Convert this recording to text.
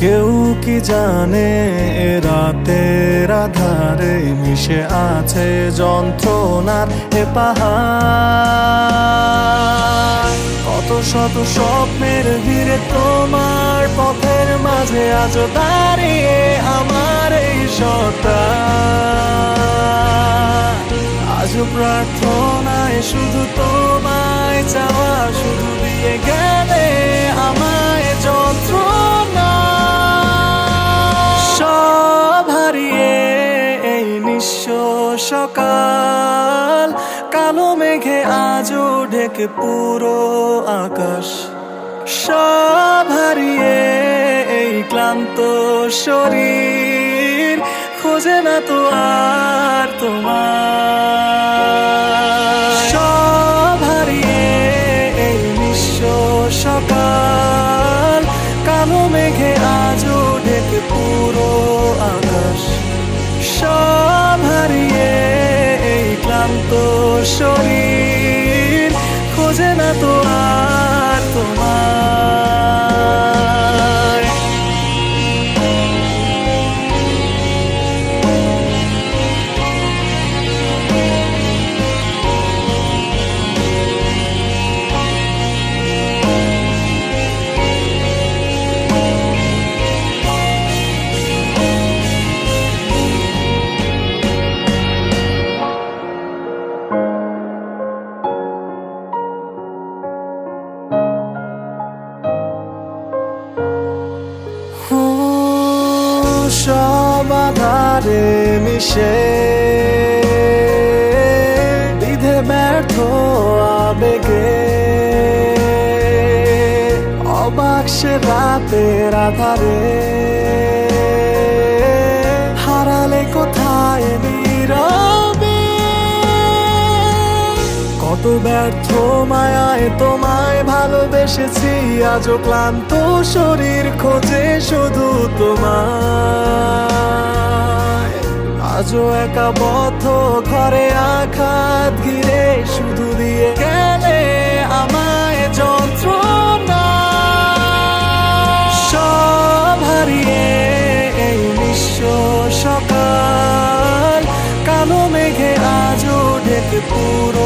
কেউ কি জানে, এ রাতের আধারে মিশে আছে যন্ত্রণার এ পাহাড়। কত শত স্বপ্নের ভিড়ে তোমার পথের মাঝে আজ দাঁড়িয়ে আমার এই সত্তা। আজ প্রার্থনায় শুধু তোমায় সকাল, কালো মেঘে আজও ঢেকে পুরো আকাশ। সব হারিয়ে এই ক্লান্ত শরীর, খোঁজে না তো আর তোমার। সব হারিয়ে এই নিঃস্ব সকাল, কালো মেঘে আজও ঢেকে পুরো আকাশ। সব শরীর সব আধারে মিশে। বিধে ব্যর্থ আবেগে। অবাক সে রাতের আধারে। হারালে কোথায় নীরবে? কত ব্যর্থ মায়ায় তোমায় ভালোবেসেছি, আজও ক্লান্ত শরীর খোঁজে শুধু তোমায়। আজও একা বদ্ধ ঘরে আঘাত ঘিরে শুধু দিয়ে গেলে আমায় যন্ত্রণা। সব হারিয়ে এই বিশ্ব সকাল, কালো মেঘে আজও ডেকে পুরো